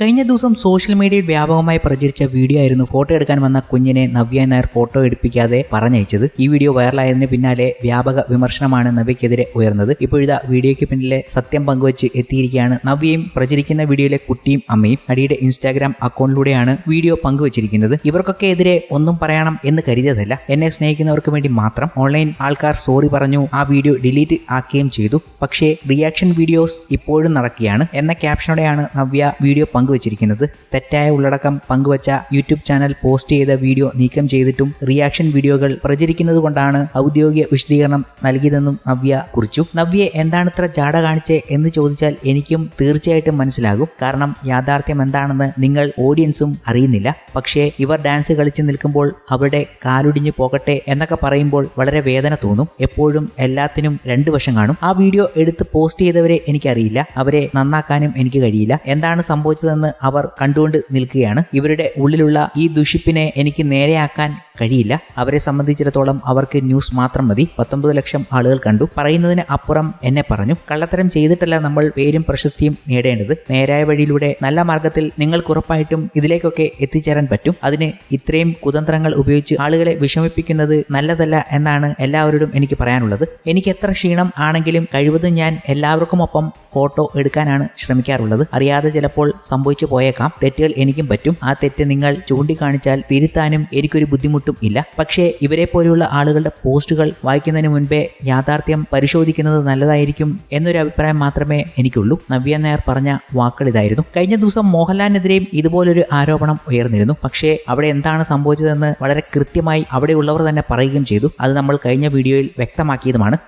കഴിഞ്ഞ ദിവസം സോഷ്യൽ മീഡിയയിൽ വ്യാപകമായി പ്രചരിച്ച വീഡിയോ ആയിരുന്നു ഫോട്ടോ എടുക്കാൻ വന്ന കുഞ്ഞിനെ നവ്യ നായർ ഫോട്ടോ എടുപ്പിക്കാതെ പറഞ്ഞയച്ചത്. ഈ വീഡിയോ വൈറലായതിന് പിന്നാലെ വ്യാപക വിമർശനമാണ് നവ്യക്കെതിരെ ഉയർന്നത്. ഇപ്പോഴത്തെ വീഡിയോയ്ക്ക് പിന്നിലെ സത്യം പങ്കുവച്ച് എത്തിയിരിക്കുകയാണ് നവ്യയും പ്രചരിക്കുന്ന വീഡിയോയിലെ കുട്ടിയും അമ്മയും. നടിയുടെ ഇൻസ്റ്റാഗ്രാം അക്കൗണ്ടിലൂടെയാണ് വീഡിയോ പങ്കുവച്ചിരിക്കുന്നത്. ഇവർക്കൊക്കെ എതിരെ ഒന്നും പറയണം എന്ന് കരുതിയതല്ല. എന്നെ സ്നേഹിക്കുന്നവർക്ക് വേണ്ടി മാത്രം ഓൺലൈൻ ആൾക്കാർ സോറി പറഞ്ഞു ആ വീഡിയോ ഡിലീറ്റ് ആക്കുകയും ചെയ്തു. പക്ഷേ റിയാക്ഷൻ വീഡിയോസ് ഇപ്പോഴും നടക്കുകയാണ്. എന്ന ക്യാപ്ഷനോടെയാണ് നവ്യ വീഡിയോ പങ്കുവച്ചിരിക്കുന്നത്. തെറ്റായ ഉള്ളടക്കം പങ്കുവച്ച യൂട്യൂബ് ചാനൽ പോസ്റ്റ് ചെയ്ത വീഡിയോ നീക്കം ചെയ്തിട്ടും റിയാക്ഷൻ വീഡിയോകൾ പ്രചരിക്കുന്നത് കൊണ്ടാണ് ഔദ്യോഗിക വിശദീകരണം നൽകിയതെന്നും നവ്യ കുറിച്ചു. നവ്യെ എന്താണ് ഇത്ര ജാട കാണിച്ചേ എന്ന് ചോദിച്ചാൽ എനിക്കും തീർച്ചയായിട്ടും മനസ്സിലാകും. കാരണം യാഥാർത്ഥ്യം എന്താണെന്ന് നിങ്ങൾ ഓഡിയൻസും അറിയുന്നില്ല. പക്ഷേ ഇവർ ഡാൻസ് കളിച്ച് നിൽക്കുമ്പോൾ അവരുടെ കാലൊടിഞ്ഞു പോകട്ടെ എന്നൊക്കെ പറയുമ്പോൾ വളരെ വേദന തോന്നും. എപ്പോഴും എല്ലാത്തിനും രണ്ടു വശം കാണും. ആ വീഡിയോ എടുത്ത് പോസ്റ്റ് ചെയ്തവരെ എനിക്കറിയില്ല. അവരെ നന്നാക്കാനും എനിക്ക് കഴിയില്ല. എന്താണ് സംഭവിച്ചതെന്ന് അവർ കണ്ടുകൊണ്ട് നിൽക്കുകയാണ്. ഇവരുടെ ഉള്ളിലുള്ള ഈ ദുഷിപ്പിനെ എനിക്ക് നേരെയാക്കാൻ കഴിയില്ല. അവരെ സംബന്ധിച്ചിടത്തോളം അവർക്ക് ന്യൂസ് മാത്രം മതി. പത്തൊമ്പത് ലക്ഷം ആളുകൾ കണ്ടു. പറയുന്നതിന് അപ്പുറം എന്നെ പറഞ്ഞു. കള്ളത്തരം ചെയ്തിട്ടല്ല നമ്മൾ പേരും പ്രശസ്തിയും നേടേണ്ടത്. നേരായ വഴിയിലൂടെ നല്ല മാർഗത്തിൽ നിങ്ങൾക്ക് ഉറപ്പായിട്ടും ഇതിലേക്കൊക്കെ എത്തിച്ചേരാൻ പറ്റും. അതിന് ഇത്രയും കുതന്ത്രങ്ങൾ ഉപയോഗിച്ച് ആളുകളെ വിഷമിപ്പിക്കുന്നത് നല്ലതല്ല എന്നാണ് എല്ലാവരോടും എനിക്ക് പറയാനുള്ളത്. എനിക്ക് എത്ര ക്ഷീണം ആണെങ്കിലും കഴിവതും ഞാൻ എല്ലാവർക്കുമൊപ്പം ഫോട്ടോ എടുക്കാനാണ് ശ്രമിക്കാറുള്ളത്. അറിയാതെ ചിലപ്പോൾ സംഭവിച്ചു പോയേക്കാം. തെറ്റുകൾ എനിക്കും പറ്റും. ആ തെറ്റ് നിങ്ങൾ ചൂണ്ടിക്കാണിച്ചാൽ തിരുത്താനും എനിക്കൊരു ബുദ്ധിമുട്ടും ഇല്ല. പക്ഷേ ഇവരെ പോലെയുള്ള ആളുകളുടെ പോസ്റ്റുകൾ വായിക്കുന്നതിന് മുൻപേ യാഥാർത്ഥ്യം പരിശോധിക്കുന്നത് നല്ലതായിരിക്കും എന്നൊരു അഭിപ്രായം മാത്രമേ എനിക്കുള്ളൂ. നവ്യ നായർ പറഞ്ഞ വാക്കുകൾ ഇതായിരുന്നു. കഴിഞ്ഞ ദിവസം മോഹൻലാലിനെതിരെയും ഇതുപോലൊരു ആരോപണം ഉയർന്നിരുന്നു. പക്ഷേ അവിടെ എന്താണ് സംഭവിച്ചതെന്ന് വളരെ കൃത്യമായി അവിടെയുള്ളവർ തന്നെ പറയുകയും ചെയ്തു. അത് നമ്മൾ കഴിഞ്ഞ വീഡിയോയിൽ വ്യക്തമാക്കിയതുമാണ്.